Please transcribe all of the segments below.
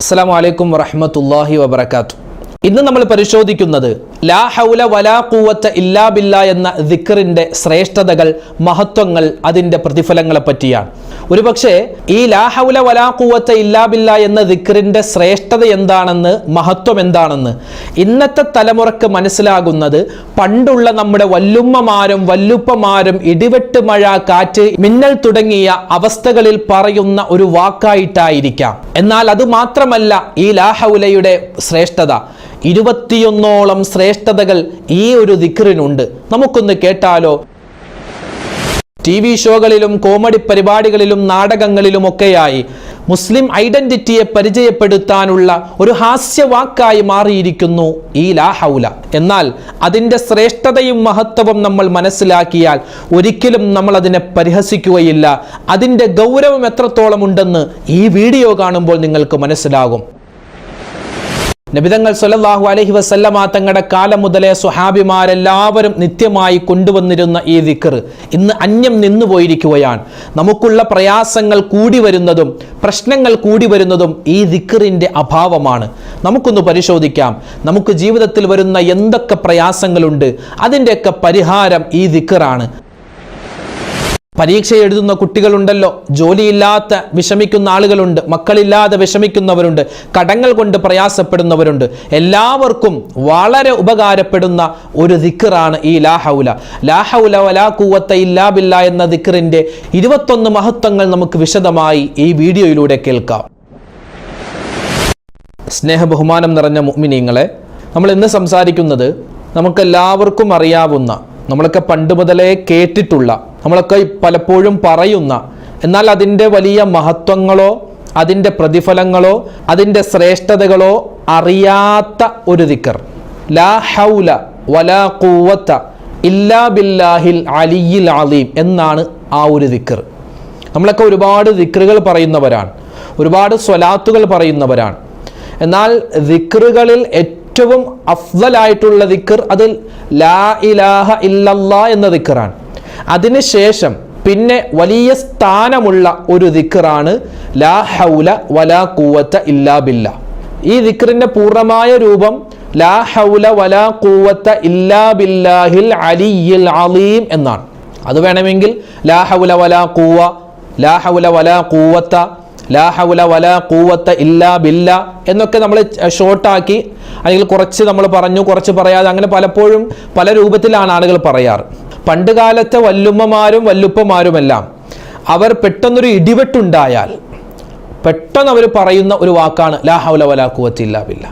അസ്സാം വലൈക്കും വറഹമത്തല്ലാഹി വബർക്കാത്തു ഇന്ന് നമ്മൾ പരിശോധിക്കുന്നത് ലാ ഹൗല വലാ കൂവത്ത ഇല്ലാ ബില്ല എന്ന ദിക്കറിന്റെ ശ്രേഷ്ഠതകൾ മഹത്വങ്ങൾ അതിന്റെ പ്രതിഫലങ്ങളെ പറ്റിയാണ്. ഒരുപക്ഷെ ഈ ലാ ഹൗല വലാ കൂവത്ത ഇല്ലാ ബില്ല എന്ന ദിക്കറിന്റെ ശ്രേഷ്ഠത എന്താണെന്ന് മഹത്വം എന്താണെന്ന് ഇന്നത്തെ തലമുറയ്ക്ക് മനസ്സിലാകുന്നത് പണ്ടുള്ള നമ്മുടെ വല്ലുമ്മമാരും വല്ലുപ്പമാരും ഇടിവെട്ട് മഴ കാറ്റ് മിന്നൽ തുടങ്ങിയ അവസ്ഥകളിൽ പറയുന്ന ഒരു വാക്കായിട്ടായിരിക്കാം. എന്നാൽ അത് മാത്രമല്ല ഈ ലാഹൗലയുടെ ശ്രേഷ്ഠത. ഇരുപത്തിയൊന്നോളം ശ്രേഷ്ഠതകൾ ഈ ഒരു ദിക്റിനുണ്ട്. നമുക്കൊന്ന് കേട്ടാലോ? ടി വി ഷോകളിലും കോമഡി പരിപാടികളിലും നാടകങ്ങളിലുമൊക്കെയായി മുസ്ലിം ഐഡന്റിറ്റിയെ പരിചയപ്പെടുത്താനുള്ള ഒരു ഹാസ്യവാക്കായി മാറിയിരിക്കുന്നു ഈ ലാഹൗല എന്നാൽ അതിന്റെ ശ്രേഷ്ഠതയും മഹത്വവും നമ്മൾ മനസ്സിലാക്കിയാൽ ഒരിക്കലും നമ്മൾ അതിനെ പരിഹസിക്കുകയില്ല. അതിന്റെ ഗൗരവം എത്രത്തോളം ഉണ്ടെന്ന് ഈ വീഡിയോ കാണുമ്പോൾ നിങ്ങൾക്ക് മനസ്സിലാകും. നബിതങ്ങൾ സല്ലല്ലാഹു അലഹി വസല്ലമ തങ്ങളുടെ കാലം മുതലേ സുഹാബിമാരെല്ലാവരും നിത്യമായി കൊണ്ടുവന്നിരുന്ന ഈ ദിക്കർ ഇന്ന് അന്യം നിന്നു പോയിരിക്കുകയാണ്. നമുക്കുള്ള പ്രയാസങ്ങൾ കൂടി വരുന്നതും പ്രശ്നങ്ങൾ കൂടി വരുന്നതും ഈ ദിക്കറിന്റെ അഭാവമാണ്. നമുക്കൊന്ന് പരിശോധിക്കാം. നമുക്ക് ജീവിതത്തിൽ വരുന്ന എന്തൊക്കെ പ്രയാസങ്ങളുണ്ട്? അതിന്റെയൊക്കെ പരിഹാരം ഈ ദിക്കറാണ് പരീക്ഷ എഴുതുന്ന കുട്ടികളുണ്ടല്ലോ. ജോലിയില്ലാത്ത വിഷമിക്കുന്ന ആളുകളുണ്ട്. മക്കളില്ലാതെ വിഷമിക്കുന്നവരുണ്ട്. കടങ്ങൾ കൊണ്ട് പ്രയാസപ്പെടുന്നവരുണ്ട്. എല്ലാവർക്കും വളരെ ഉപകാരപ്പെടുന്ന ഒരു ദിക്കറാണ് ഈ ലാഹൗല ലാഹൗല വലാ കൂവത്ത ഇല്ലാ ബില്ല എന്ന ദിക്കറിന്റെ ഇരുപത്തൊന്ന് മഹത്വങ്ങൾ നമുക്ക് വിശദമായി ഈ വീഡിയോയിലൂടെ കേൾക്കാം. സ്നേഹ ബഹുമാനം നിറഞ്ഞ മുഅ്മിനീങ്ങളെ നമ്മൾ ഇന്ന് സംസാരിക്കുന്നത് നമുക്കെല്ലാവർക്കും അറിയാവുന്ന നമ്മളൊക്കെ പണ്ട് മുതലേ കേട്ടിട്ടുള്ള നമ്മളൊക്കെ പലപ്പോഴും പറയുന്ന എന്നാൽ അതിന്റെ വലിയ മഹത്വങ്ങളോ അതിന്റെ പ്രതിഫലങ്ങളോ അതിന്റെ ശ്രേഷ്ഠതകളോ അറിയാത്ത ഒരു ദിക്കർ. ലാ ഹൗല വലാ കൂവത്ത ഇല്ലാ ബില്ലാഹിൽ അലിയിൽ അലീം എന്നാണ് ആ ഒരു ദിക്കർ. നമ്മളൊക്കെ ഒരുപാട് ദിക്റുകൾ പറയുന്നവരാണ്. ഒരുപാട് സ്വലാത്തുകൾ പറയുന്നവരാണ്. എന്നാൽ ദിക്റുകളിൽ ഏറ്റവും അഫ്ദലായിട്ടുള്ള ദിക്കർ അത് ലാ ഇലാഹ ഇല്ലല്ലാ എന്ന ദിക്കറാണ്. അതിനുശേഷം പിന്നെ വലിയ സ്ഥാനമുള്ള ഒരു ദിക്കറാണ് ലാ ഹൗല വലാ കൂവത്ത ഇല്ലാ ബില്ല. ഈ ദിക്കറിന്റെ പൂർണമായ രൂപം ലാ ഹൗല വലാ കൂവത്ത ഇല്ലാ ബില്ലാഹിൽ അലിയിൽ അലീം എന്നാണ്. അത് വേണമെങ്കിൽ ലാ ഹൗല വലാ കൂവ ലാ ഹൗല വലാ കൂവത്ത ലാ ഹൗല വലാ കൂവത്ത ഇല്ലാ ബില്ല എന്നൊക്കെ നമ്മൾ ഷോർട്ടാക്കി അല്ലെങ്കിൽ കുറച്ച് നമ്മൾ പറഞ്ഞു കുറച്ച് പറയാതെ അങ്ങനെ പലപ്പോഴും പല രൂപത്തിലാണ് ആളുകൾ പറയാറ്. പണ്ട് കാലത്തെ വല്ലുമ്മമാരും വല്ലുപ്പമാരുമെല്ലാം അവർ പെട്ടെന്നൊരു ഇടിവെട്ടുണ്ടായാൽ പെട്ടെന്ന് അവർ പറയുന്ന ഒരു വാക്കാണ് ലാ ഹൗല വലാ ബില്ല.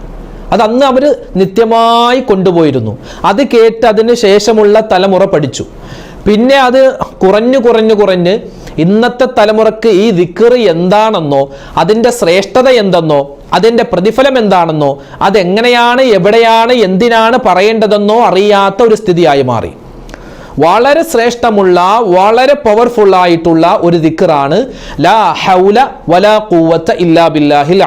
അത് അന്ന് അവർ നിത്യമായി കൊണ്ടുപോയിരുന്നു. അത് കേട്ട് അതിന് ശേഷമുള്ള തലമുറ പഠിച്ചു. പിന്നെ അത് കുറഞ്ഞു കുറഞ്ഞു കുറഞ്ഞ് ഇന്നത്തെ തലമുറയ്ക്ക് ഈ ദിക്കറ് എന്താണെന്നോ അതിന്റെ ശ്രേഷ്ഠത എന്തെന്നോ അതിന്റെ പ്രതിഫലം എന്താണെന്നോ അതെങ്ങനെയാണ് എവിടെയാണ് എന്തിനാണ് പറയേണ്ടതെന്നോ അറിയാത്ത ഒരു സ്ഥിതിയായി മാറി. വളരെ ശ്രേഷ്ഠമുള്ള വളരെ പവർഫുൾ ആയിട്ടുള്ള ഒരു ദിക്കറാണ് ലാ ഹൗല വലാ ഇല്ലാ ബില്ലാഹിൽ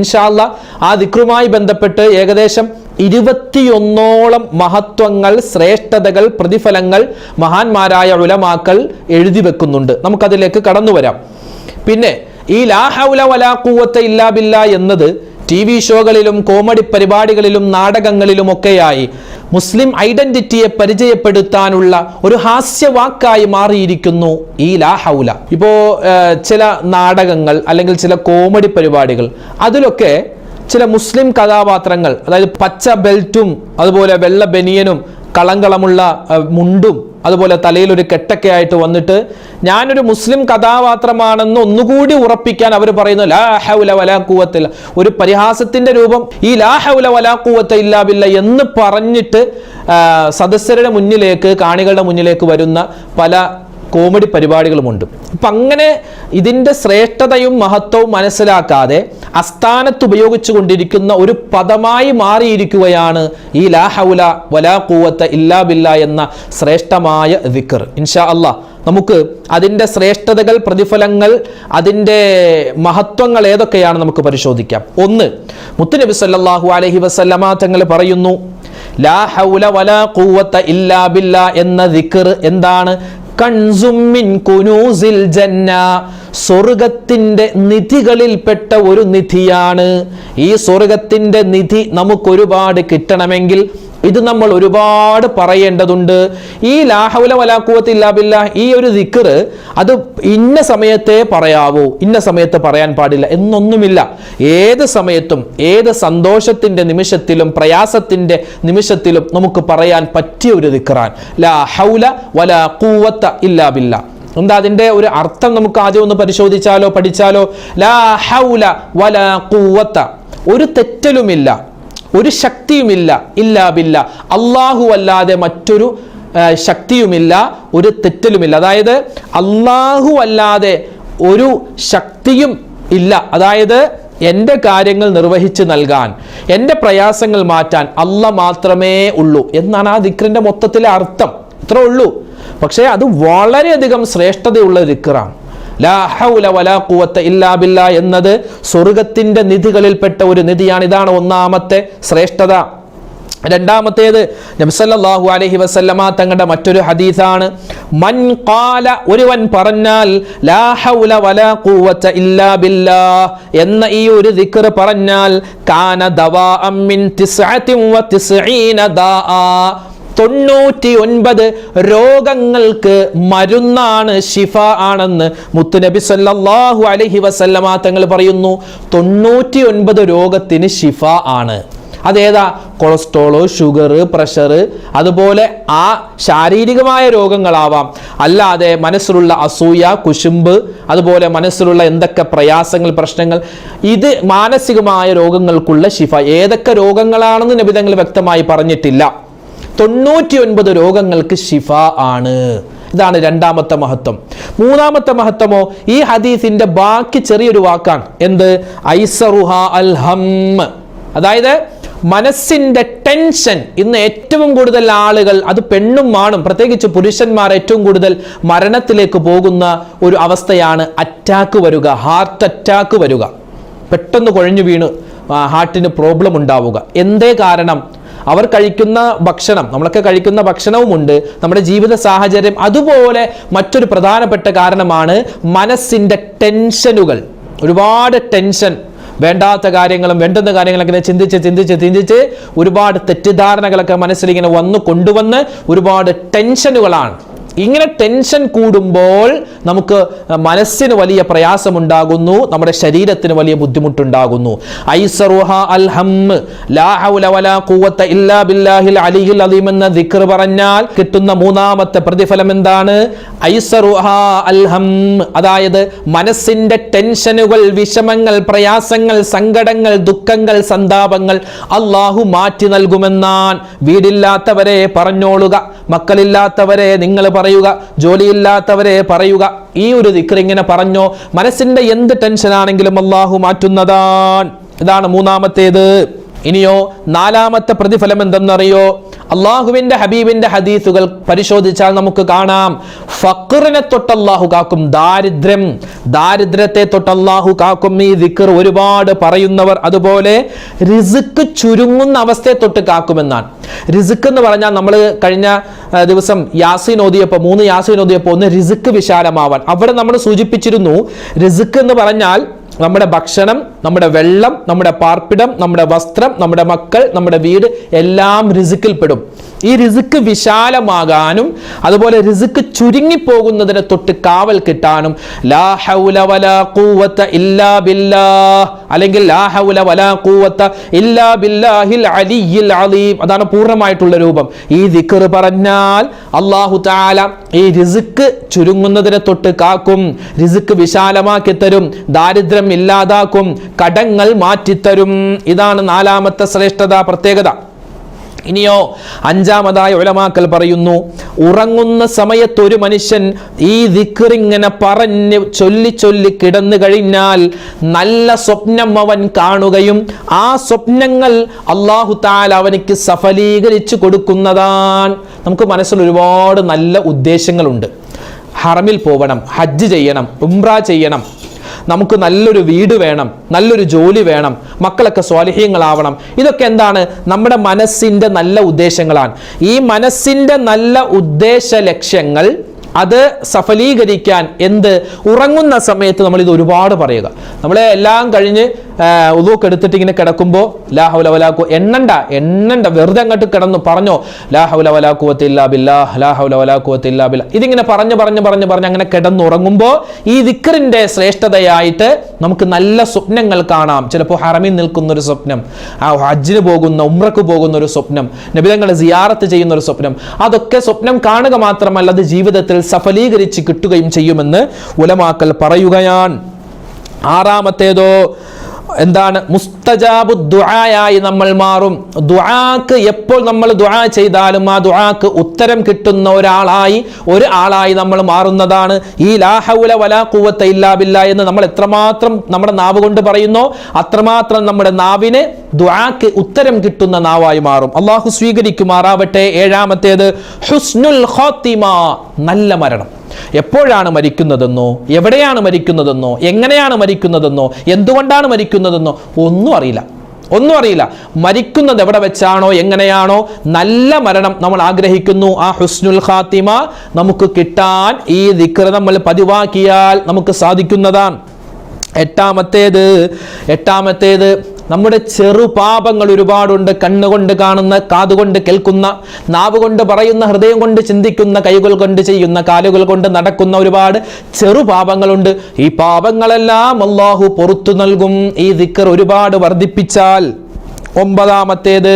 ഇൻഷാല്ല ആ ദിക്റുമായി ബന്ധപ്പെട്ട് ഏകദേശം ഇരുപത്തിയൊന്നോളം മഹത്വങ്ങൾ ശ്രേഷ്ഠതകൾ പ്രതിഫലങ്ങൾ മഹാന്മാരായ ഉലമാക്കൾ എഴുതി വെക്കുന്നുണ്ട്. നമുക്കതിലേക്ക് കടന്നു വരാം പിന്നെ ഈ ലാ ഹൗല വലാ കൂവത്ത ഇല്ലാ ബില്ല എന്നത് ടി വി ഷോകളിലും കോമഡി പരിപാടികളിലും നാടകങ്ങളിലുമൊക്കെയായി മുസ്ലിം ഐഡന്റിറ്റിയെ പരിചയപ്പെടുത്താനുള്ള ഒരു ഹാസ്യവാക്കായി മാറിയിരിക്കുന്നു ഈ ലാ ഹൗല. ഇപ്പോ ചില നാടകങ്ങൾ അല്ലെങ്കിൽ ചില കോമഡി പരിപാടികൾ അതിലൊക്കെ ചില മുസ്ലിം കഥാപാത്രങ്ങൾ അതായത് പച്ച ബെൽറ്റും അതുപോലെ വെള്ള ബനിയനും കളങ്കളമുള്ള മുണ്ടും അതുപോലെ തലയിൽ ഒരു കെട്ടൊക്കെ ആയിട്ട് വന്നിട്ട് ഞാനൊരു മുസ്ലിം കഥാപാത്രമാണെന്ന് ഒന്നുകൂടി ഉറപ്പിക്കാൻ അവർ പറയുന്നു ലാഹൗല ഹൗല വലാ കൂവത്തില്ല ഒരു പരിഹാസത്തിന്റെ രൂപം ഈ ലാഹൗല ഹൗല വലാ കൂവത്ത ഇല്ലാ ബില്ല എന്ന് പറഞ്ഞിട്ട് സദസ്യരുടെ മുന്നിലേക്ക് കാണികളുടെ മുന്നിലേക്ക് വരുന്ന പല കോമഡി പരിപാടികളുമുണ്ട്. അപ്പം അങ്ങനെ ഇതിന്റെ ശ്രേഷ്ഠതയും മഹത്വവും മനസ്സിലാക്കാതെ അസ്ഥാനത്ത് ഉപയോഗിച്ചു കൊണ്ടിരിക്കുന്ന ഒരു പദമായി മാറിയിരിക്കുകയാണ് ഈ ലാഹൗല വലാ കൂവത്ത ഇല്ലാ ബില്ല എന്ന ശ്രേഷ്ഠമായ ദിക്കർ ഇൻഷാ അല്ലാ നമുക്ക് അതിന്റെ ശ്രേഷ്ഠതകൾ പ്രതിഫലങ്ങൾ അതിന്റെ മഹത്വങ്ങൾ ഏതൊക്കെയാണ് നമുക്ക് പരിശോധിക്കാം. ഒന്ന് മുത്തുനബി സല്ലാഹു അലഹി വസല്ലമ തങ്ങൾ പറയുന്നു ലാ ഹൗല വലാ കൂവത്ത ഇല്ലാ ബില്ലാ എന്ന ദിക്കർ എന്താണ്? കൺസും മിൻ കുനൂസിൽ ജന്ന. നിധികളിൽപ്പെട്ട ഒരു നിധിയാണ്. ഈ സ്വർഗത്തിന്റെ നിധി നമുക്ക് ഒരുപാട് കിട്ടണമെങ്കിൽ ഇത് നമ്മൾ ഒരുപാട് പറയേണ്ടതുണ്ട്. ഈ ലാഹൗല വലാക്കുവത്ത് ഇല്ലാബില്ല ഈ ഒരു ദിക്കർ അത് ഇന്ന സമയത്തെ പറയാവൂ ഇന്ന സമയത്ത് പറയാൻ പാടില്ല എന്നൊന്നുമില്ല. ഏത് സമയത്തും ഏത് സന്തോഷത്തിന്റെ നിമിഷത്തിലും പ്രയാസത്തിന്റെ നിമിഷത്തിലും നമുക്ക് പറയാൻ പറ്റിയ ഒരു ദിക്കറാൻ ലാഹൗല ഹൗല വലാ കൂവത്ത ഇല്ലാബില്ല എന്താ അതിന്റെ ഒരു അർത്ഥം നമുക്ക് ആദ്യം ഒന്ന് പരിശോധിച്ചാലോ പഠിച്ചാലോ? ലാഹൗല ഹൗല വലാ കൂവത്ത ഒരു തെറ്റലുമില്ല. ഒരു ശക്തിയുമില്ല ഇല്ലാ ബില്ല. അള്ളാഹു അല്ലാതെ മറ്റൊരു ശക്തിയുമില്ല ഒരു തെറ്റലുമില്ല. അതായത് അള്ളാഹു അല്ലാതെ ഒരു ശക്തിയും ഇല്ല. അതായത് എന്റെ കാര്യങ്ങൾ നിർവഹിച്ച് നൽകാൻ എന്റെ പ്രയാസങ്ങൾ മാറ്റാൻ അല്ല മാത്രമേ ഉള്ളൂ എന്നാണ് ആ ദിക്റിന്റെ മൊത്തത്തിലെ അർത്ഥം. ഇത്രേ ഉള്ളൂ. പക്ഷേ അത് വളരെയധികം ശ്രേഷ്ഠതയുള്ള ദിക്റാണ്. ലാ ഹൗല വലാ ഇല്ലാ എന്നത് സ്വർഗത്തിന്റെ നിധികളിൽപ്പെട്ട ഒരു നിധിയാണ്. ഇതാണ് ഒന്നാമത്തെ ശ്രേഷ്ഠത. രണ്ടാമത്തേത് നബ്സല്ലാഹു അലഹി വസല്ലമ തങ്ങളുടെ മറ്റൊരു ഹദീസാണ്. മൻ ഖാല ഒരുവൻ പറഞ്ഞാൽ ലാ ഹൗല വലാ ഖുവത ഇല്ലാ ബില്ലാ എന്ന ഈ ഒരു ദിക്ർ പറഞ്ഞാൽ കാന ദവാ അമ്മിൻ തിസ്അത്തിൻ വ തിസ്ഈന തൊണ്ണൂറ്റി ഒൻപത് രോഗങ്ങൾക്ക് മരുന്നാണ് ഷിഫ ആണെന്ന് മുത്തുനബി സല്ലാഹു അലഹി വസല്ലമ തങ്ങൾ പറയുന്നു. തൊണ്ണൂറ്റി ഒൻപത് രോഗത്തിന് ഷിഫ ആണ്. അതേതാ? കൊളസ്ട്രോൾ ഷുഗർ പ്രഷർ അതുപോലെ ആ ശാരീരികമായ രോഗങ്ങളാവാം. അല്ലാതെ മനസ്സിലുള്ള അസൂയ കുശുമ്പ് അതുപോലെ മനസ്സിലുള്ള എന്തൊക്കെ പ്രയാസങ്ങൾ പ്രശ്നങ്ങൾ ഇത് മാനസികമായ രോഗങ്ങൾക്കുള്ള ശിഫ. ഏതൊക്കെ രോഗങ്ങളാണെന്ന് നബിതങ്ങൾ വ്യക്തമായി പറഞ്ഞിട്ടില്ല. തൊണ്ണൂറ്റി ഒൻപത് രോഗങ്ങൾക്ക് ശിഫ ആണ്. ഇതാണ് രണ്ടാമത്തെ മഹത്വം. മൂന്നാമത്തെ മഹത്വമോ ഈ ഹദീസിന്റെ ബാക്കി ചെറിയൊരു വാക്കാണ്. എന്ത്? ഐസറുഹ ഹമ്മ് അതായത് മനസ്സിന്റെ ടെൻഷൻ. ഇന്ന് ഏറ്റവും കൂടുതൽ ആളുകൾ അത് പെണ്ണും ആണും പ്രത്യേകിച്ച് പുരുഷന്മാർ ഏറ്റവും കൂടുതൽ മരണത്തിലേക്ക് പോകുന്ന ഒരു അവസ്ഥയാണ് അറ്റാക്ക് വരിക ഹാർട്ട് അറ്റാക്ക് വരിക. പെട്ടെന്ന് കുഴഞ്ഞു വീണ് ഹാർട്ടിന് പ്രോബ്ലം ഉണ്ടാവുക. എന്തേ കാരണം? അവർ കഴിക്കുന്ന ഭക്ഷണം നമ്മളൊക്കെ കഴിക്കുന്ന ഭക്ഷണവുമുണ്ട്. നമ്മുടെ ജീവിത സാഹചര്യം അതുപോലെ മറ്റൊരു പ്രധാനപ്പെട്ട കാരണമാണ് മനസ്സിന്റെ ടെൻഷനുകൾ. ഒരുപാട് ടെൻഷൻ വേണ്ടാത്ത കാര്യങ്ങളും വേണ്ടുന്ന കാര്യങ്ങളൊക്കെ ചിന്തിച്ച് ചിന്തിച്ച് ചിന്തിച്ച് ഒരുപാട് തെറ്റിദ്ധാരണകളൊക്കെ മനസ്സിലിങ്ങനെ വന്നു കൊണ്ടുവന്ന് ഒരുപാട് ടെൻഷനുകളാണ്. ഇങ്ങനെ ടെൻഷൻ കൂടുമ്പോൾ നമുക്ക് മനസ്സിന് വലിയ പ്രയാസമുണ്ടാകുന്നു നമ്മുടെ ശരീരത്തിന് വലിയ ബുദ്ധിമുട്ടുണ്ടാകുന്നു. എന്ന പറഞ്ഞാൽ കിട്ടുന്ന മൂന്നാമത്തെ പ്രതിഫലം എന്താണ്? അതായത് മനസ്സിന്റെ ടെൻഷനുകൾ വിഷമങ്ങൾ പ്രയാസങ്ങൾ സങ്കടങ്ങൾ ദുഃഖങ്ങൾ സന്താപങ്ങൾ അള്ളാഹു മാറ്റി നൽകുമെന്നാൻ വീടില്ലാത്തവരെ പറഞ്ഞോളുക മക്കളില്ലാത്തവരെ നിങ്ങൾ പറയുക ജോലിയില്ലാത്തവരെ പറയുക. ഈ ഒരു ദിക്ർ ഇങ്ങനെ പറഞ്ഞോ മനസ്സിന്റെ എന്ത് ടെൻഷനാണെങ്കിലും അള്ളാഹു മാറ്റുന്നതാണ്. ഇതാണ് മൂന്നാമത്തേത്. ഇനിയോ നാലാമത്തെ പ്രതിഫലം എന്തെന്നറിയോ? അള്ളാഹുവിന്റെ ഹബീബിന്റെ ഹദീസുകൾ പരിശോധിച്ചാൽ നമുക്ക് കാണാം. ഫക്റിനെ തൊട്ട് അള്ളാഹു കാക്കും ദാരിദ്ര്യം ദാരിദ്ര്യത്തെ തൊട്ട് അള്ളാഹു കാക്കും ഈ ദിക്കർ ഒരുപാട് പറയുന്നവർ അതുപോലെ റിസുക്ക് ചുരുങ്ങുന്ന അവസ്ഥയെ തൊട്ട് കാക്കുമെന്നാണ്. റിസുക്ക് എന്ന് പറഞ്ഞാൽ നമ്മൾ കഴിഞ്ഞ ദിവസം യാസീൻ ഓതിയപ്പോൾ മൂന്ന് യാസീൻ ഓതിയപ്പോൾ ഒന്ന് റിസുക്ക് വിശാലമാവാൻ. അവിടെ നമ്മൾ സൂചിപ്പിച്ചിരുന്നു റിസുക്ക് എന്ന് പറഞ്ഞാൽ നമ്മുടെ ഭക്ഷണം നമ്മുടെ വെള്ളം നമ്മുടെ പാർപ്പിടം നമ്മുടെ വസ്ത്രം നമ്മുടെ മക്കൾ നമ്മുടെ വീട് എല്ലാം റിസുക്കിൽപ്പെടും ഈ റിസുക്ക് വിശാലമാകാനും അതുപോലെ റിസുക്ക് ചുരുങ്ങിപ്പോകുന്നതിനെ തൊട്ട് കാവൽ കിട്ടാനും ലാ ഹൗല വലാ ഇല്ലാ അല്ലെങ്കിൽ ലാ ഹൗല വലാ ഇല്ലാ ബില്ലാഹിൽ അലീം അതാണ് പൂർണമായിട്ടുള്ള രൂപം. ഈ ദിക്കർ പറഞ്ഞാൽ അള്ളാഹു താല ഈ റിസുക്ക് ചുരുങ്ങുന്നതിനെ തൊട്ട് കാക്കും റിസുക്ക് വിശാലമാക്കി തരും ദാരിദ്ര്യം ഇല്ലാതാക്കും കടങ്ങൾ മാറ്റിത്തരും. ഇതാണ് നാലാമത്തെ ശ്രേഷ്ഠത പ്രത്യേകത. ഇനിയോ അഞ്ചാമതായ ഉലമാക്കൽ പറയുന്നു ഉറങ്ങുന്ന സമയത്ത് ഒരു മനുഷ്യൻ ഈ ദിക്കറിങ്ങനെ പറഞ്ഞ് ചൊല്ലി ചൊല്ലി കിടന്നു കഴിഞ്ഞാൽ നല്ല സ്വപ്നം അവൻ കാണുകയും ആ സ്വപ്നങ്ങൾ അള്ളാഹു താൽ അവനിക്ക് സഫലീകരിച്ചു കൊടുക്കുന്നതാണ്. നമുക്ക് മനസ്സിൽ ഒരുപാട് നല്ല ഉദ്ദേശങ്ങളുണ്ട്. ഹറമിൽ പോവണം ഹജ്ജ് ചെയ്യണം ഉംറ ചെയ്യണം നമുക്ക് നല്ലൊരു വീട് വേണം നല്ലൊരു ജോലി വേണം മക്കളൊക്കെ സ്വാലിഹ്യങ്ങളാവണം. ഇതൊക്കെ എന്താണ്? നമ്മുടെ മനസ്സിന്റെ നല്ല ഉദ്ദേശങ്ങളാണ്. ഈ മനസ്സിന്റെ നല്ല ഉദ്ദേശ ലക്ഷ്യങ്ങൾ അത് സഫലീകരിക്കാൻ എന്ത് ഉറങ്ങുന്ന സമയത്ത് നമ്മൾ ഇത് ഒരുപാട് പറയുക. നമ്മളെ എല്ലാം കഴിഞ്ഞ് ഉദൂക്ക് എടുത്തിട്ട് ഇങ്ങനെ കിടക്കുമ്പോൾ ലാ ഹൗല വലാക്കു എണ്ണണ്ട എണ്ണണ്ട വെറുതെ അങ്ങോട്ട് കിടന്നു പറഞ്ഞോ ലാ ഹൗല ഇതിങ്ങനെ പറഞ്ഞു പറഞ്ഞു പറഞ്ഞു പറഞ്ഞ് അങ്ങനെ കിടന്നുറങ്ങുമ്പോൾ ഈ ദിക്കറിന്റെ ശ്രേഷ്ഠതയായിട്ട് നമുക്ക് നല്ല സ്വപ്നങ്ങൾ കാണാം. ചിലപ്പോൾ ഹറമിൽ നിൽക്കുന്ന ഒരു സ്വപ്നം ആ ഹജ്ജിന് പോകുന്ന ഉമ്രക്ക് പോകുന്ന ഒരു സ്വപ്നം നബിതങ്ങളെ സിയാറത്ത് ചെയ്യുന്ന ഒരു സ്വപ്നം അതൊക്കെ സ്വപ്നം കാണുക മാത്രമല്ല അത് ജീവിതത്തിൽ സഫലീകരിച്ച് കിട്ടുകയും ചെയ്യുമെന്ന് ഉലമാക്കൽ പറയുകയാണ്. ആറാമത്തേതോ എന്താണ്? മുസ്തജാബു ദുആയായി നമ്മൾ മാറും. ദുആക്ക് എപ്പോൾ നമ്മൾ ദുആ ചെയ്താലും ആ ദുആക്ക് ഉത്തരം കിട്ടുന്ന ഒരാളായി ഒരു ആളായി നമ്മൾ മാറുന്നതാണ്. ഈ ലാഹൗല വലാ കൂവത്ത ഇല്ലാ ബില്ല എന്ന് നമ്മൾ എത്രമാത്രം നമ്മുടെ നാവ് കൊണ്ട് പറയുന്നോ അത്രമാത്രം നമ്മുടെ നാവിന് ദുആക്ക് ഉത്തരം കിട്ടുന്ന നാവായി മാറും. അള്ളാഹു സ്വീകരിക്കുമാറാവട്ടെ. ഏഴാമത്തേത് ഹുസ്നുൽ ഖാത്തിമ നല്ല മരണം. എപ്പോഴാണ് മരിക്കുന്നതെന്നോ എവിടെയാണ് മരിക്കുന്നതെന്നോ എങ്ങനെയാണ് മരിക്കുന്നതെന്നോ എന്തുകൊണ്ടാണ് മരിക്കുന്നതെന്നോ ഒന്നും അറിയില്ല. ഒന്നും അറിയില്ല. മരിക്കുന്നത് എവിടെ വെച്ചാണോ എങ്ങനെയാണോ നല്ല മരണം നമ്മൾ ആഗ്രഹിക്കുന്നു. ആ ഹുസ്നുൽ ഖാത്തിമ നമുക്ക് കിട്ടാൻ ഈ ദിക്ർ നമ്മൾ പതിവാക്കിയാൽ നമുക്ക് സാധിക്കുന്നതാണ്. എട്ടാമത്തേത് എട്ടാമത്തേത് നമ്മുടെ ചെറുപാപങ്ങൾ ഒരുപാടുണ്ട്. കണ്ണുകൊണ്ട് കാണുന്ന കാതുകൊണ്ട് കേൾക്കുന്ന നാവ് കൊണ്ട് പറയുന്ന ഹൃദയം കൊണ്ട് ചിന്തിക്കുന്ന കൈകൾ കൊണ്ട് ചെയ്യുന്ന കാലുകൾ കൊണ്ട് നടക്കുന്ന ഒരുപാട് ചെറുപാപങ്ങളുണ്ട് ഈ പാപങ്ങളെല്ലാം അള്ളാഹു പുറത്തു നൽകും. ഈ ദിക്കർ ഒരുപാട് വർദ്ധിപ്പിച്ചാൽ ഒമ്പതാമത്തേത്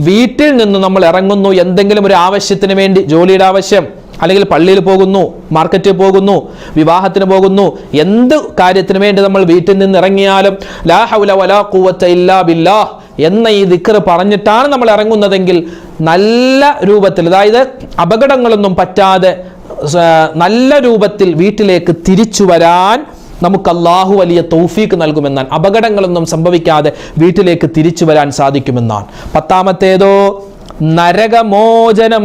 വീട്ടിൽ നിന്ന് നമ്മൾ ഇറങ്ങുന്നു. എന്തെങ്കിലും ഒരു ആവശ്യത്തിന് വേണ്ടി ജോലിയുടെ ആവശ്യം. അല്ലെങ്കിൽ പള്ളിയിൽ പോകുന്നു മാർക്കറ്റിൽ പോകുന്നു വിവാഹത്തിന് പോകുന്നു എന്ത് കാര്യത്തിന് വേണ്ടി നമ്മൾ വീട്ടിൽ നിന്ന് ഇറങ്ങിയാലും ലാ ഹൗല വലാ കൂവത്ത ഇല്ലാ ബില്ലാ എന്ന ഈ ദിക്കർ പറഞ്ഞിട്ടാണ് നമ്മൾ ഇറങ്ങുന്നതെങ്കിൽ നല്ല രൂപത്തിൽ അതായത് അപകടങ്ങളൊന്നും പറ്റാതെ നല്ല രൂപത്തിൽ വീട്ടിലേക്ക് തിരിച്ചു വരാൻ നമുക്ക് അള്ളാഹു വലിയ തൗഫീക്ക് നൽകുമെന്നാണ്. അപകടങ്ങളൊന്നും സംഭവിക്കാതെ വീട്ടിലേക്ക് തിരിച്ചു വരാൻ സാധിക്കുമെന്നാണ്. പത്താമത്തേതോ നരകമോചനം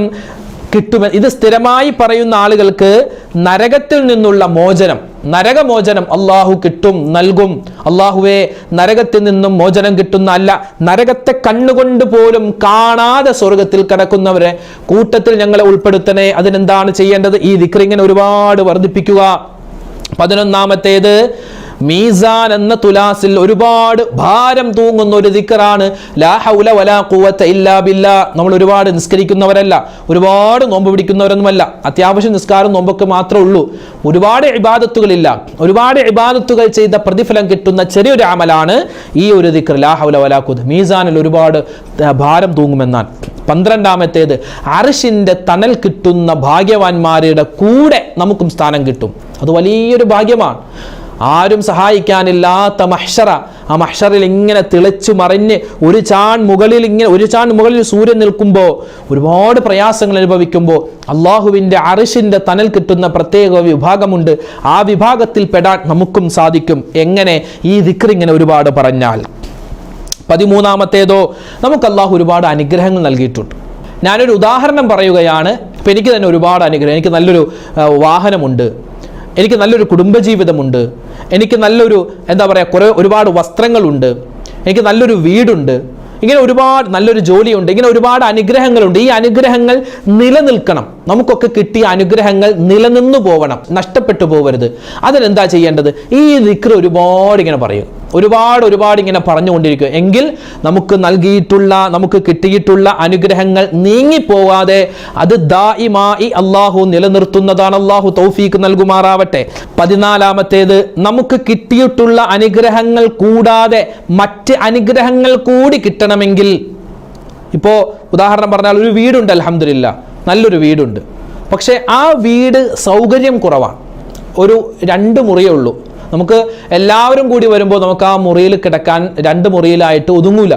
കിട്ടുമെ ഇത് സ്ഥിരമായി പറയുന്ന ആളുകൾക്ക് നരകത്തിൽ നിന്നുള്ള മോചനം. നരകമോചനം അള്ളാഹു കിട്ടും നൽകും. അള്ളാഹുവെ നരകത്തിൽ നിന്നും മോചനം കിട്ടുന്ന അല്ല നരകത്തെ കണ്ണുകൊണ്ട് പോലും കാണാതെ സ്വർഗത്തിൽ കിടക്കുന്നവരെ കൂട്ടത്തിൽ ഞങ്ങളെ ഉൾപ്പെടുത്തണേ. അതിനെന്താണ് ചെയ്യേണ്ടത്? ഈ ദിക്രിങ്ങനെ ഒരുപാട് വർദ്ധിപ്പിക്കുക. പതിനൊന്നാമത്തേത് മീസാൻ എന്ന തുലാസിൽ ഒരുപാട് ഭാരം തൂങ്ങുന്ന ഒരു ദിക്കറാണ്. ലാ ഹൗല വലാ ഇല്ലാ നമ്മൾ ഒരുപാട് നിസ്കരിക്കുന്നവരല്ല. ഒരുപാട് നോമ്പ് പിടിക്കുന്നവരൊന്നുമല്ല. അത്യാവശ്യം നിസ്കാരം നോമ്പൊക്കെ മാത്രമേ ഉള്ളൂ. ഒരുപാട് ഇബാദത്തുകളില്ല. ഒരുപാട് ഇബാദത്തുകൾ ചെയ്ത പ്രതിഫലം കിട്ടുന്ന ചെറിയൊരു അമലാണ് ഈ ഒരു ദിക്കർ. ലാ ഹൗല വലാ മീസാനിൽ ഒരുപാട് ഭാരം തൂങ്ങുമെന്നാണ് പന്ത്രണ്ടാമത്തേത് അർഷിന്റെ തണൽ കിട്ടുന്ന ഭാഗ്യവാന്മാരുടെ കൂടെ നമുക്കും സ്ഥാനം കിട്ടും. അത് വലിയൊരു ഭാഗ്യമാണ്. ആരും സഹായിക്കാനില്ലാത്ത മഹ്ഷറ. ആ മഹ്ഷറിൽ ഇങ്ങനെ തിളച്ചു മറിഞ്ഞ് ഒരു ചാൺ മുകളിൽ ഇങ്ങനെ ഒരു ചാൺ മുകളിൽ സൂര്യൻ നിൽക്കുമ്പോൾ ഒരുപാട് പ്രയാസങ്ങൾ അനുഭവിക്കുമ്പോൾ അള്ളാഹുവിന്റെ അറിഷിന്റെ തനൽ കിട്ടുന്ന പ്രത്യേക വിഭാഗമുണ്ട്. ആ വിഭാഗത്തിൽ പെടാൻ നമുക്കും സാധിക്കും. എങ്ങനെ? ഈ ദിക്ർ ഇങ്ങനെ ഒരുപാട് പറഞ്ഞാൽ. പതിമൂന്നാമത്തേതോ നമുക്ക് അള്ളാഹു ഒരുപാട് അനുഗ്രഹങ്ങൾ നൽകിയിട്ടുണ്ട്. ഞാനൊരു ഉദാഹരണം പറയുകയാണ്. ഇപ്പം എനിക്ക് തന്നെ ഒരുപാട് അനുഗ്രഹം എനിക്ക് നല്ലൊരു വാഹനമുണ്ട്. എനിക്ക് നല്ലൊരു കുടുംബജീവിതമുണ്ട്. എനിക്ക് നല്ലൊരു എന്താ പറയുക കുറേ ഒരുപാട് വസ്ത്രങ്ങളുണ്ട്. എനിക്ക് നല്ലൊരു വീടുണ്ട്. ഇങ്ങനെ ഒരുപാട് നല്ലൊരു ജോലിയുണ്ട്. ഇങ്ങനെ ഒരുപാട് അനുഗ്രഹങ്ങളുണ്ട്. ഈ അനുഗ്രഹങ്ങൾ നിലനിൽക്കണം. നമുക്കൊക്കെ കിട്ടിയ അനുഗ്രഹങ്ങൾ നിലനിന്നു പോവണം. നഷ്ടപ്പെട്ടു പോകരുത് അതിനെന്താ ചെയ്യേണ്ടത്? ഈ ദിക്ർ ഒരുപാട് ഇങ്ങനെ പറയും. ഒരുപാട് ഒരുപാട് ഇങ്ങനെ പറഞ്ഞുകൊണ്ടിരിക്കും എങ്കിൽ നമുക്ക് നൽകിയിട്ടുള്ള നമുക്ക് കിട്ടിയിട്ടുള്ള അനുഗ്രഹങ്ങൾ നീങ്ങിപ്പോവാതെ അത് ദായിമായി അള്ളാഹു നിലനിർത്തുന്നതാണ്. അള്ളാഹു തൗഫീക്ക് നൽകുമാറാവട്ടെ. പതിനാലാമത്തേത് നമുക്ക് കിട്ടിയിട്ടുള്ള അനുഗ്രഹങ്ങൾ കൂടാതെ മറ്റ് അനുഗ്രഹങ്ങൾ കൂടി കിട്ടണമെങ്കിൽ ഇപ്പോൾ ഉദാഹരണം പറഞ്ഞാൽ ഒരു വീടുണ്ട് അലഹമില്ല നല്ലൊരു വീടുണ്ട്. പക്ഷേ ആ വീട് സൗകര്യം കുറവാണ്. ഒരു രണ്ട് മുറിയേ ഉള്ളൂ. നമുക്ക് എല്ലാവരും കൂടി വരുമ്പോൾ നമുക്ക് ആ മുറിയിൽ കിടക്കാൻ രണ്ട് മുറിയിലായിട്ട് ഒതുങ്ങൂല.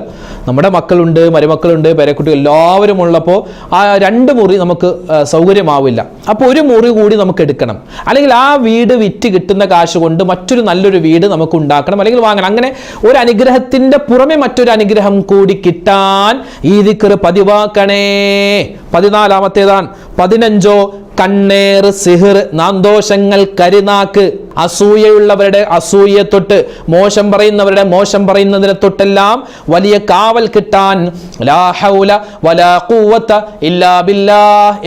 നമ്മുടെ മക്കളുണ്ട് മരുമക്കളുണ്ട് പേരക്കുട്ടി എല്ലാവരും ഉള്ളപ്പോൾ ആ രണ്ട് മുറി നമുക്ക് സൗകര്യമാവില്ല. അപ്പോൾ ഒരു മുറി കൂടി നമുക്ക് എടുക്കണം. അല്ലെങ്കിൽ ആ വീട് വിറ്റ് കിട്ടുന്ന കാശ് കൊണ്ട് മറ്റൊരു നല്ലൊരു വീട് നമുക്ക് ഉണ്ടാക്കണം അല്ലെങ്കിൽ വാങ്ങണം. അങ്ങനെ ഒരു അനുഗ്രഹത്തിന്റെ പുറമെ മറ്റൊരു അനുഗ്രഹം കൂടി കിട്ടാൻ ഈ ദിക്കർ പതിവാക്കണേ. പതിനാലാമത്തേതാണ്. പതിനഞ്ചോ കണ്ണേറ് സിഹർ നാന്തോഷങ്ങൾ കരിനാക്ക് അസൂയയുള്ളവരുടെ അസൂയ തൊട്ട് മോശം പറയുന്നവരുടെ മോശം പറയുന്നതിനെ തൊട്ടെല്ലാം വലിയ കാവൽ കിട്ടാൻ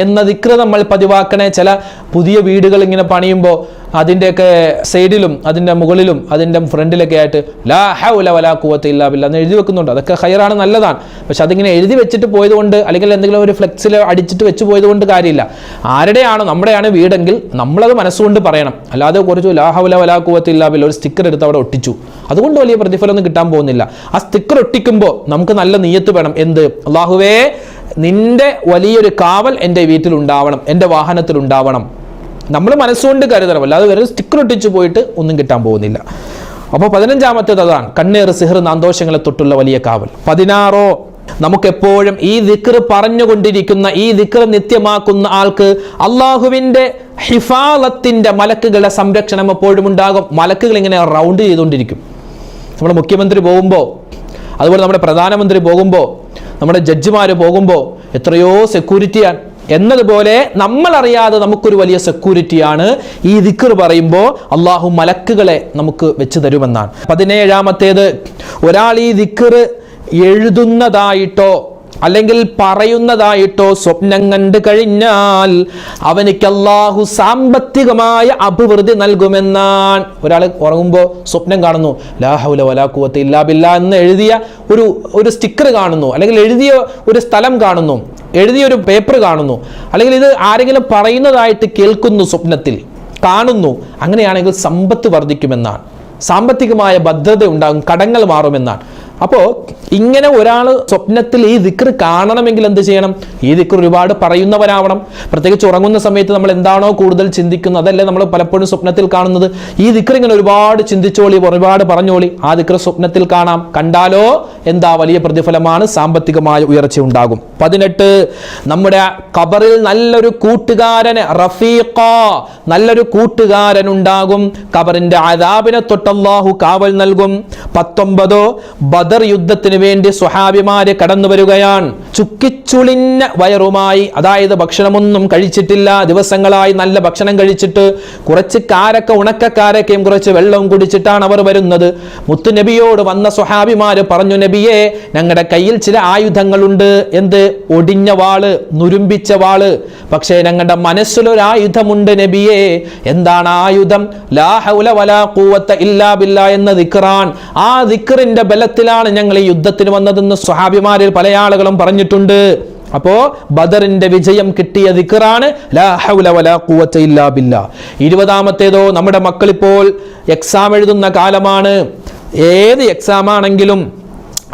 എന്ന ദിക്ര നമ്മൾ പതിവാക്കണേ. ചില പുതിയ വീടുകൾ ഇങ്ങനെ പണിയുമ്പോൾ അതിന്റെയൊക്കെ സൈഡിലും അതിന്റെ മുകളിലും അതിന്റെ ഫ്രണ്ടിലൊക്കെ ആയിട്ട് ലാ ഹൗല വലാ കൂവത്ത് ഇല്ലാ ബില്ല എന്ന് എഴുതി വെക്കുന്നുണ്ട്. അതൊക്കെ ഹയറാണ് നല്ലതാണ്. പക്ഷെ അതിങ്ങനെ എഴുതി വെച്ചിട്ട് പോയതുകൊണ്ട് അല്ലെങ്കിൽ എന്തെങ്കിലും ഒരു ഫ്ലെക്സിൽ അടിച്ചിട്ട് വെച്ച് പോയതുകൊണ്ട് കാര്യമില്ല. ആരുടെയാണോ നമ്മുടെയാണ് വീടെങ്കിൽ നമ്മളത് മനസ്സുകൊണ്ട് പറയണം. അല്ലാതെ കുറച്ച് ലാ ഹൗല വലാ കൂവത്ത് ഇല്ലാ ബില്ല ഒരു സ്റ്റിക്കർ എടുത്ത് അവിടെ ഒട്ടിച്ചു. അതുകൊണ്ട് വലിയ പ്രതിഫലമൊന്നും കിട്ടാൻ പോകുന്നില്ല. ആ സ്റ്റിക്കർ ഒട്ടിക്കുമ്പോൾ നമുക്ക് നല്ല നീയത്ത് വേണം. എന്ത്? അള്ളാഹുവേ നിന്റെ വലിയൊരു കാവൽ എന്റെ വീട്ടിൽ ഉണ്ടാവണം എന്റെ വാഹനത്തിൽ ഉണ്ടാവണം നമ്മൾ മനസ്സുകൊണ്ട് കരുതണം. അല്ലാതെ വെറും സ്റ്റിക്കർ പോയിട്ട് ഒന്നും കിട്ടാൻ പോകുന്നില്ല. അപ്പോൾ പതിനഞ്ചാമത്തേത് അതാണ് കണ്ണേറ് സിഹർ നാന്തോഷങ്ങളെ തൊട്ടുള്ള വലിയ കാവൽ. പതിനാറോ നമുക്കെപ്പോഴും ഈ ദിക്ർ പറഞ്ഞുകൊണ്ടിരിക്കുന്ന ഈ ദിക്ർ നിത്യമാക്കുന്ന ആൾക്ക് അള്ളാഹുവിന്റെ ഹിഫാലത്തിന്റെ മലക്കുകളുടെ സംരക്ഷണം എപ്പോഴും ഉണ്ടാകും. മലക്കുകൾ ഇങ്ങനെ റൗണ്ട് ചെയ്തുകൊണ്ടിരിക്കും. നമ്മുടെ മുഖ്യമന്ത്രി പോകുമ്പോൾ അതുപോലെ നമ്മുടെ പ്രധാനമന്ത്രി പോകുമ്പോൾ നമ്മുടെ ജഡ്ജിമാർ പോകുമ്പോൾ എത്രയോ സെക്യൂരിറ്റിയാണ് എന്നതുപോലെ നമ്മൾ അറിയാതെ നമുക്കൊരു വലിയ സെക്യൂരിറ്റിയാണ് ഈ ദിക്കർ പറയുമ്പോൾ അള്ളാഹു മലക്കുകളെ നമുക്ക് വെച്ച് തരുമെന്നാണ്. പതിനേഴാമത്തേത് ഒരാൾ ഈ ദിക്കർ എഴുതുന്നതായിട്ടോ അല്ലെങ്കിൽ പറയുന്നതായിട്ടോ സ്വപ്നം കണ്ടു കഴിഞ്ഞാൽ അവനിക്ക് അള്ളാഹു സാമ്പത്തികമായ അഭിവൃദ്ധി നൽകുമെന്നാണ്. ഒരാൾ ഉറങ്ങുമ്പോൾ സ്വപ്നം കാണുന്നു. ലാഹുല വലാക്കുവത്ത് ഇല്ലാ എന്ന് എഴുതിയ ഒരു ഒരു സ്റ്റിക്കർ കാണുന്നു. അല്ലെങ്കിൽ എഴുതിയ ഒരു സ്ഥലം കാണുന്നു. എഴുതിയ ഒരു പേപ്പർ കാണുന്നു. അല്ലെങ്കിൽ ഇത് ആരെങ്കിലും പറയുന്നതായിട്ട് കേൾക്കുന്നു സ്വപ്നത്തിൽ കാണുന്നു. അങ്ങനെയാണെങ്കിൽ സമ്പത്ത് വർദ്ധിക്കുമെന്നാണ്. സാമ്പത്തികമായ ഭദ്രത ഉണ്ടാകും കടങ്ങൾ മാറുമെന്നാണ്. അപ്പോൾ ഇങ്ങനെ ഒരാൾ സ്വപ്നത്തിൽ ഈ ദിക്ർ കാണണമെങ്കിൽ എന്ത് ചെയ്യണം? ഈ ദിക്ർ ഒരുപാട് പറയുന്നവരാവണം പ്രത്യേകിച്ച് ഉറങ്ങുന്ന സമയത്ത് നമ്മൾ എന്താണോ കൂടുതൽ ചിന്തിക്കുന്നത് അതല്ലേ നമ്മൾ പലപ്പോഴും സ്വപ്നത്തിൽ കാണുന്നത്. ഈ ദിക്ർ ഇങ്ങനെ ഒരുപാട് ചിന്തിച്ചോളി ഒരുപാട് പറഞ്ഞോളി. ആ ദിക്ർ സ്വപ്നത്തിൽ കാണാം. കണ്ടാലോ എന്താ വലിയ പ്രതിഫലമാണ്? സാമ്പത്തികമായ ഉയർച്ച ഉണ്ടാകും. പതിനെട്ട് നമ്മുടെ കബറിൽ നല്ലൊരു കൂട്ടുകാരന് റഫീഖ നല്ലൊരു കൂട്ടുകാരൻ ഉണ്ടാകും. കബറിന്റെ ആദാബിനെ തൊട്ടല്ലാഹു കാവൽ നൽകും. പത്തൊമ്പതോ ബദർ യുദ്ധത്തിന് വേണ്ടി സ്വഹാബിമാര് കടന്നു വരികയാണ്. ചുക്കിച്ചുളിഞ്ഞ വയറുമായി അതായത് ഭക്ഷണമൊന്നും കഴിച്ചിട്ടില്ല ദിവസങ്ങളായി നല്ല ഭക്ഷണം കഴിച്ചിട്ട് കുറച്ച് കാരക്ക ഉണക്കക്കാരൊക്കെയും കുറച്ച് വെള്ളവും കുടിച്ചിട്ടാണ് അവർ വരുന്നത്. മുത്തു നബിയോട് വന്ന സ്വഹാബിമാര് പറഞ്ഞു നബിയെ ഞങ്ങളുടെ കയ്യിൽ ചില ആയുധങ്ങളുണ്ട്. എന്ത്? ഒടിഞ്ഞ വാൾ നുരുമ്പിച്ച വാൾ. പക്ഷേ ഞങ്ങളുടെ മനസ്സിലൊരു ആയുധമുണ്ട് നബിയെ. എന്താണ് ആയുധം? ലാ ഹൗല വലാ കൂവത്ത ഇല്ലാ എന്ന ദിക്റാൻ ആ ദിക്റിന്റെ ബലത്തിലാണ് ഞങ്ങൾ ഈ യുദ്ധത്തിന് വന്നതെന്ന് സ്വഹാബിമാരിൽ പല ആളുകളും പറഞ്ഞിട്ടുണ്ട്. അപ്പോ ബദറിന്റെ വിജയം കിട്ടിയ ദിക്കറാണ് ഇരുപതാമത്തേതോ നമ്മുടെ മക്കൾ ഇപ്പോൾ എക്സാം എഴുതുന്ന കാലമാണ്. ഏത് എക്സാം ആണെങ്കിലും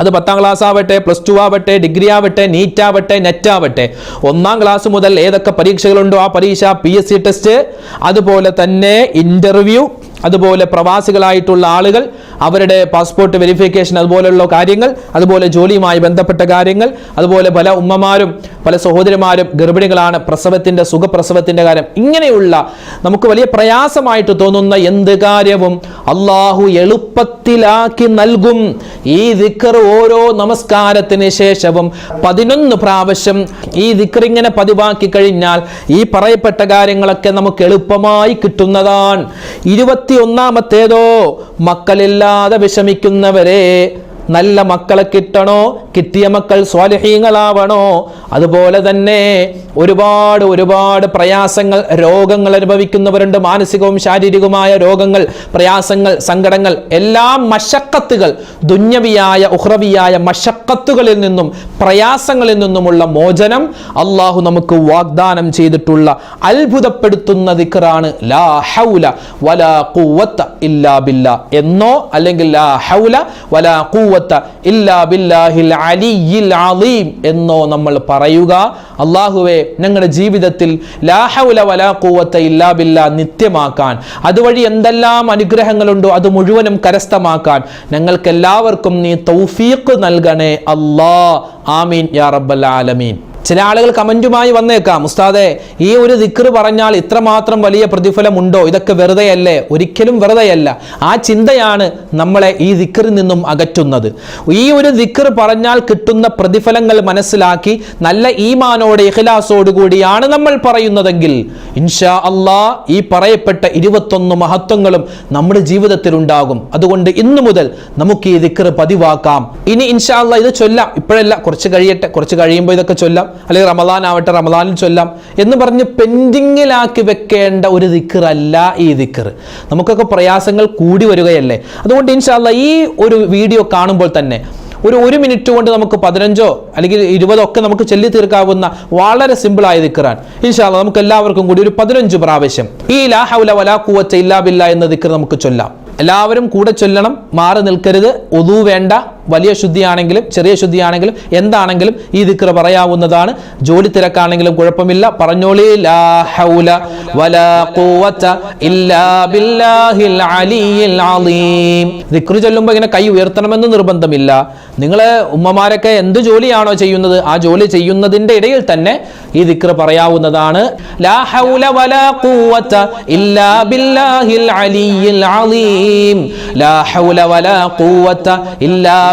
അത് പത്താം ക്ലാസ് ആവട്ടെ പ്ലസ് ടു ആവട്ടെ ഡിഗ്രി ആവട്ടെ നീറ്റ് ആവട്ടെ നെറ്റ് ആവട്ടെ. ഒന്നാം ക്ലാസ് മുതൽ ഏതൊക്കെ പരീക്ഷകളുണ്ടോ ആ പരീക്ഷ പി എസ് സി ടെസ്റ്റ് അതുപോലെ തന്നെ ഇന്റർവ്യൂ അതുപോലെ പ്രവാസികളായിട്ടുള്ള ആളുകൾ അവരുടെ പാസ്പോർട്ട് വെരിഫിക്കേഷൻ അതുപോലെയുള്ള കാര്യങ്ങൾ അതുപോലെ ജോലിയുമായി ബന്ധപ്പെട്ട കാര്യങ്ങൾ അതുപോലെ പല ഉമ്മമാരും പല സഹോദരിമാരും ഗർഭിണികളാണ് പ്രസവത്തിന്റെ സുഖപ്രസവത്തിന്റെ കാര്യം. ഇങ്ങനെയുള്ള നമുക്ക് വലിയ പ്രയാസമായിട്ട് തോന്നുന്ന എന്ത് കാര്യവും അള്ളാഹു എളുപ്പത്തിലാക്കി നൽകും. ഈ ദിക്കർ ഓരോ നമസ്കാരത്തിന് ശേഷവും പതിനൊന്ന് പ്രാവശ്യം ഈ ദിക്കർ ഇങ്ങനെ പതിവാക്കി കഴിഞ്ഞാൽ ഈ പറയപ്പെട്ട കാര്യങ്ങളൊക്കെ നമുക്ക് എളുപ്പമായി കിട്ടുന്നതാണ്. ഇരുപത്തി ഒന്നാമത്തേതോ മക്കളില്ലാതെ വിഷമിക്കുന്നവരെ നല്ല മക്കളെ കിട്ടണോ? കിട്ടിയ മക്കൾ സ്വാലഹീങ്ങളാവണോ? അതുപോലെ തന്നെ ഒരുപാട് ഒരുപാട് പ്രയാസങ്ങൾ രോഗങ്ങൾ അനുഭവിക്കുന്നവരുണ്ട്. മാനസികവും ശാരീരികവുമായ രോഗങ്ങൾ പ്രയാസങ്ങൾ സങ്കടങ്ങൾ എല്ലാ മഷക്കത്തുകൾ ദുന്യവിയായ ഉഹ്രവിയായ മഷക്കത്തുകളിൽ നിന്നും പ്രയാസങ്ങളിൽ നിന്നുമുള്ള മോചനം അള്ളാഹു നമുക്ക് വാഗ്ദാനം ചെയ്തിട്ടുള്ള അത്ഭുതപ്പെടുത്തുന്ന ദിക്കറാണ് ലാ ഹൗല വലാ ഇല്ലാ എന്നോ അല്ലെങ്കിൽ ലാ ഹൗല വലാ ഇല്ലാ ബില്ലാഹിൽ അലിയിൽ അലീം എന്നോ നമ്മൾ പറയുക. അള്ളാഹുവെ ഞങ്ങളുടെ ജീവിതത്തിൽ ലാ ഹൗല വലാ ഇല്ലാ ബില്ലാ നിത്യമാക്കാൻ അതുവഴി എന്തെല്ലാം അനുഗ്രഹങ്ങളുണ്ടോ അത് മുഴുവനും കരസ്ഥമാക്കാൻ ഞങ്ങൾക്ക് എല്ലാവർക്കും നീ തൗഫീഖ് നൽകണേ അല്ലാ. ആമീൻ യാ റബ്ബൽ ആലമീൻ. ചില ആളുകൾ കമന്റുമായി വന്നേക്കാം ഉസ്താദെ ഈ ഒരു ദിക്ർ പറഞ്ഞാൽ ഇത്രമാത്രം വലിയ പ്രതിഫലമുണ്ടോ? ഇതൊക്കെ വെറുതെയല്ലേ? ഒരിക്കലും വെറുതെയല്ല. ആ ചിന്തയാണ് നമ്മളെ ഈ ദിക്റിൽ നിന്നും അകറ്റുന്നത്. ഈ ഒരു ദിക്ർ പറഞ്ഞാൽ കിട്ടുന്ന പ്രതിഫലങ്ങൾ മനസ്സിലാക്കി നല്ല ഈമാനോടെ ഇഖ്ലാസോട് കൂടിയാണ് നമ്മൾ പറയുന്നതെങ്കിൽ ഇൻഷാ അള്ളാ ഈ പറയപ്പെട്ട ഇരുപത്തൊന്ന് മഹത്വങ്ങളും നമ്മുടെ ജീവിതത്തിൽ ഉണ്ടാകും. അതുകൊണ്ട് ഇന്നു മുതൽ നമുക്ക് ഈ ദിക്ർ പതിവാക്കാം. ഇനി ഇൻഷാ അള്ളാ ഇത് ചൊല്ലാം. ഇപ്പോഴല്ല കുറച്ച് കഴിയട്ടെ കുറച്ച് കഴിയുമ്പോൾ ഇതൊക്കെ ചൊല്ലാം. അല്ലെങ്കിൽ റമദാൻ ആവട്ടെ റമദാനിൽ ചൊല്ലാം എന്ന് പറഞ്ഞ് പെൻഡിങ്ങിലാക്കി വെക്കേണ്ട ഒരു ദിക്കറല്ല ഈ ദിക്കർ നമുക്കൊക്കെ പ്രയാസങ്ങൾ കൂടി വരികയല്ലേ? അതുകൊണ്ട് ഇൻഷാല്ല ഈ ഒരു വീഡിയോ കാണുമ്പോൾ തന്നെ ഒരു ഒരു മിനിറ്റ് കൊണ്ട് നമുക്ക് പതിനഞ്ചോ അല്ലെങ്കിൽ ഇരുപതോ ഒക്കെ നമുക്ക് ചൊല്ലി തീർക്കാവുന്ന വളരെ സിമ്പിളായ ദിക്കറാണ് ഇൻഷാല്ല നമുക്ക് എല്ലാവർക്കും കൂടി ഒരു പതിനഞ്ച് പ്രാവശ്യം. ഈ ലാ ഹൗല വലാ കൂവച്ച ഇല്ലാ ബില്ല എന്ന ദിക്കർ നമുക്ക് ചൊല്ലാം. എല്ലാവരും കൂടെ ചൊല്ലണം മാറി നിൽക്കരുത് ഒതു വേണ്ട. വലിയ ശുദ്ധിയാണെങ്കിലും ചെറിയ ശുദ്ധിയാണെങ്കിലും എന്താണെങ്കിലും ഈ ദിക്ര പറയാവുന്നതാണ്. ജോലി തിരക്കാണെങ്കിലും കുഴപ്പമില്ല. പറഞ്ഞോളി ലാ ഹൗല വലാ ഇല്ലാ ബില്ലാഹിൽ അലിയിൽ അലീം. ദിക്ർ ചൊല്ലുമ്പോൾ ഇങ്ങനെ കൈ ഉയർത്തണമെന്ന് നിർബന്ധമില്ല. നിങ്ങൾ ഉമ്മമാരൊക്കെ എന്ത് ജോലിയാണോ ചെയ്യുന്നത് ആ ജോലി ചെയ്യുന്നതിന്റെ ഇടയിൽ തന്നെ ഈ ദിക്ർ പറയാവുന്നതാണ്. ലാ ഹൗല വലാ ഇല്ലാ ബില്ലാഹിൽ അലിയിൽ അലീം. ലാ ഹൗല വലാ ഇല്ലാ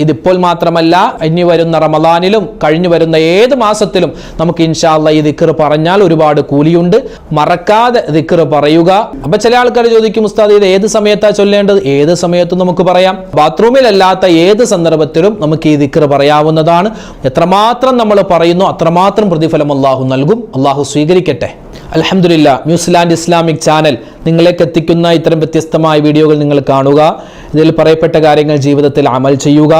ഇതിപ്പോൾ മാത്രമല്ല ഇനി വരുന്ന റമദാനിലും കഴിഞ്ഞു വരുന്ന ഏത് മാസത്തിലും നമുക്ക് ഇൻഷാല്ല ഈ ദിക്കർ പറഞ്ഞാൽ ഒരുപാട് കൂലിയുണ്ട്. മറക്കാതെ ദിക്കർ പറയുക. അപ്പൊ ചില ആൾക്കാർ ചോദിക്കും ഉസ്താദ് ഇത് ഏത് സമയത്താ ചൊല്ലേണ്ടത്? ഏത് സമയത്തും നമുക്ക് പറയാം. ബാത്റൂമിലല്ലാത്ത ഏത് സന്ദർഭത്തിലും നമുക്ക് ഈ ദിക്കർ പറയാവുന്നതാണ്. എത്രമാത്രം നമ്മൾ പറയുന്നു അത്രമാത്രം പ്രതിഫലം അള്ളാഹു നൽകും. അള്ളാഹു സ്വീകരിക്കട്ടെ. അലഹമില്ല ന്യൂസിലാൻഡ് ഇസ്ലാമിക് ചാനൽ നിങ്ങളിലേക്ക് എത്തിക്കുന്ന ഇത്തരം വ്യത്യസ്തമായ വീഡിയോകൾ നിങ്ങൾ കാണുക. ഇതിൽ പറയപ്പെട്ട കാര്യങ്ങൾ ജീവിതത്തിൽ അമൽ ചെയ്യുക.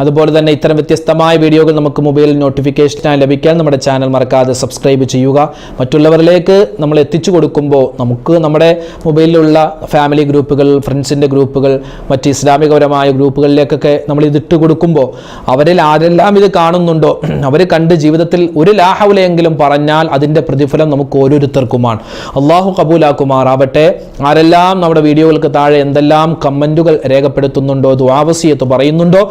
അതുപോലെ തന്നെ ഇത്തരം വ്യത്യസ്തമായ വീഡിയോകൾ നമുക്ക് മൊബൈൽ നോട്ടിഫിക്കേഷനായി ലഭിക്കാൻ നമ്മുടെ ചാനൽ മറക്കാതെ സബ്സ്ക്രൈബ് ചെയ്യുക. മറ്റുള്ളവരിലേക്ക് നമ്മൾ എത്തിച്ചു കൊടുക്കുമ്പോൾ നമുക്ക് നമ്മുടെ മൊബൈലിലുള്ള ഫാമിലി ഗ്രൂപ്പുകൾ ഫ്രണ്ട്സിന്റെ ഗ്രൂപ്പുകൾ മറ്റ് ഇസ്ലാമികപരമായ ഗ്രൂപ്പുകളിലേക്കൊക്കെ നമ്മൾ ഇത് ഇട്ട് കൊടുക്കുമ്പോൾ അവരിൽ ആരെല്ലാം ഇത് കാണുന്നുണ്ടോ അവർ കണ്ട് ജീവിതത്തിൽ ഒരു ലാഹവലയെങ്കിലും പറഞ്ഞാൽ അതിന്റെ പ്രതിഫലം നമുക്ക് ഓരോരുത്തർക്കുമാണ്. അള്ളാഹു കബൂലാക്കുമാറാവട്ടെ. ആരെല്ലാം നമ്മുടെ വീഡിയോകൾക്ക് താഴെ എന്തെല്ലാം കമന്റുകൾ രേഖപ്പെടുത്തുന്നുണ്ടോ ദ്വാവസിയത്ത് പറയുന്നുണ്ടോ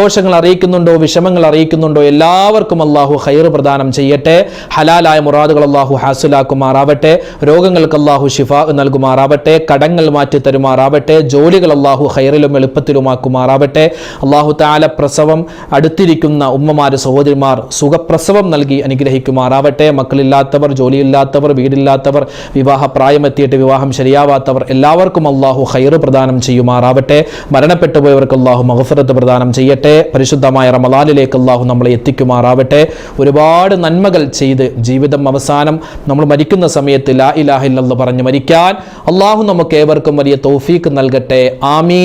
സന്തോഷങ്ങൾ അറിയിക്കുന്നുണ്ടോ വിഷമങ്ങൾ അറിയിക്കുന്നുണ്ടോ എല്ലാവർക്കും അള്ളാഹു ഹൈർ പ്രദാനം ചെയ്യട്ടെ. ഹലാലായ മുറാദുകൾ അള്ളാഹു ഹാസുലാക്കുമാറാവട്ടെ. രോഗങ്ങൾക്ക് അള്ളാഹു ഷിഫ നൽകുമാറാവട്ടെ. കടങ്ങൾ മാറ്റി തരുമാറാവട്ടെ ജോലികൾ അള്ളാഹു ഹൈറിലും എളുപ്പത്തിലുമാക്കുമാറാവട്ടെ. അള്ളാഹു താല പ്രസവം അടുത്തിരിക്കുന്ന ഉമ്മമാര് സഹോദരിമാർ സുഖപ്രസവം നൽകി അനുഗ്രഹിക്കുമാറാവട്ടെ. മക്കളില്ലാത്തവർ ജോലിയില്ലാത്തവർ വീടില്ലാത്തവർ വിവാഹ പ്രായമെത്തിയിട്ട് വിവാഹം ശരിയാവാത്തവർ എല്ലാവർക്കും അള്ളാഹു ഹൈർ പ്രദാനം ചെയ്യുമാറാവട്ടെ. മരണപ്പെട്ടു പോയവർക്ക് അള്ളാഹു മഹഫറത്ത് പ്രദാനം ചെയ്യട്ടെ. പരിശുദ്ധമായ റമദാനിലേക്ക് അള്ളാഹു നമ്മളെ എത്തിക്കുമാറാവട്ടെ. ഒരുപാട് നന്മകൾ ചെയ്ത് ജീവിതം അവസാനം നമ്മൾ മരിക്കുന്ന സമയത്ത് ലാ ഇലാഹില്ലെന്ന് പറഞ്ഞ് മരിക്കാൻ അള്ളാഹു നമുക്ക് ഏവർക്കും വലിയ തൗഫീക്ക് നൽകട്ടെ. ആമീൻ.